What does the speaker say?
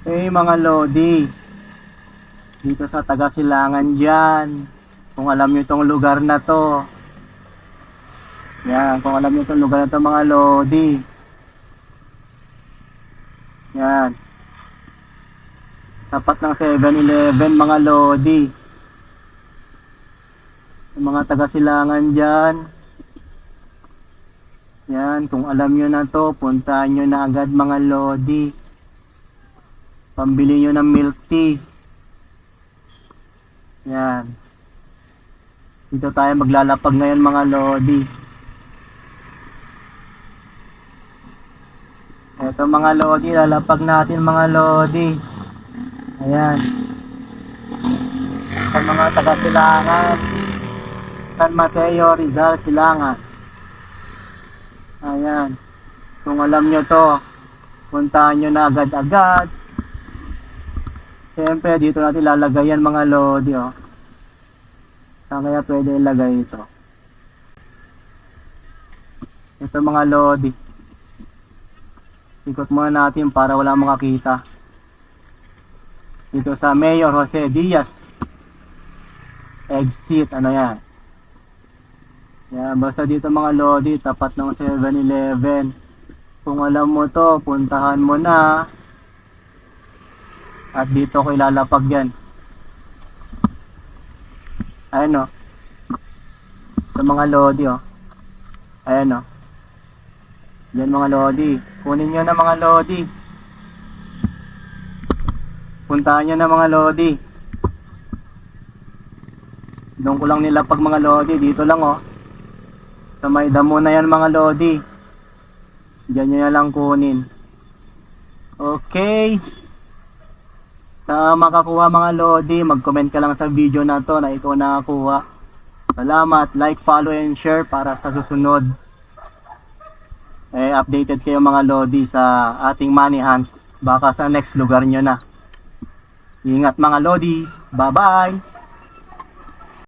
Eh mga Lodi, dito sa Tagasilangan dyan, kung alam nyo itong lugar na to, yan, kung alam nyo itong lugar na to mga Lodi, yan, tapat ng 7-Eleven mga Lodi, yung mga Tagasilangan dyan, yan, kung alam nyo na to, puntahan nyo na agad mga Lodi. Pambili nyo ng milk tea. Yan. Dito tayo maglalapag ngayon mga Lodi. Ito mga Lodi, lalapag natin mga Lodi. Ayan. Sa mga taga-silangan. San Mateo, Rizal, Silangan. Ayan. Kung alam nyo to, puntahan nyo na agad-agad. Siyempre, dito natin lalagay yan mga lodi, oh. Saan kaya pwede ilagay ito? Ito mga lodi. Ikot muna natin para wala makakita. Dito sa Mayor Jose Diaz. Exit, ano yan? Yan, basta dito mga lodi, tapat ng 7-Eleven. Kung alam mo to, puntahan mo na. At dito ko ilalapag yan. Ayan o. Sa mga lodi o. Ayan o. Yan mga lodi. Kunin nyo na mga lodi. Puntahan nyo na mga lodi. Doon ko lang nilapag mga lodi. Dito lang o. Sa may damo na yan mga lodi. Diyan nyo na lang kunin. Okay. Sa makakuha mga Lodi, mag-comment ka lang sa video na to na ikaw nakakuha. Salamat, like, follow, and share para sa susunod. Eh, updated kayo mga Lodi sa ating money hunt. Baka sa next lugar nyo na. Ingat mga Lodi. Bye-bye!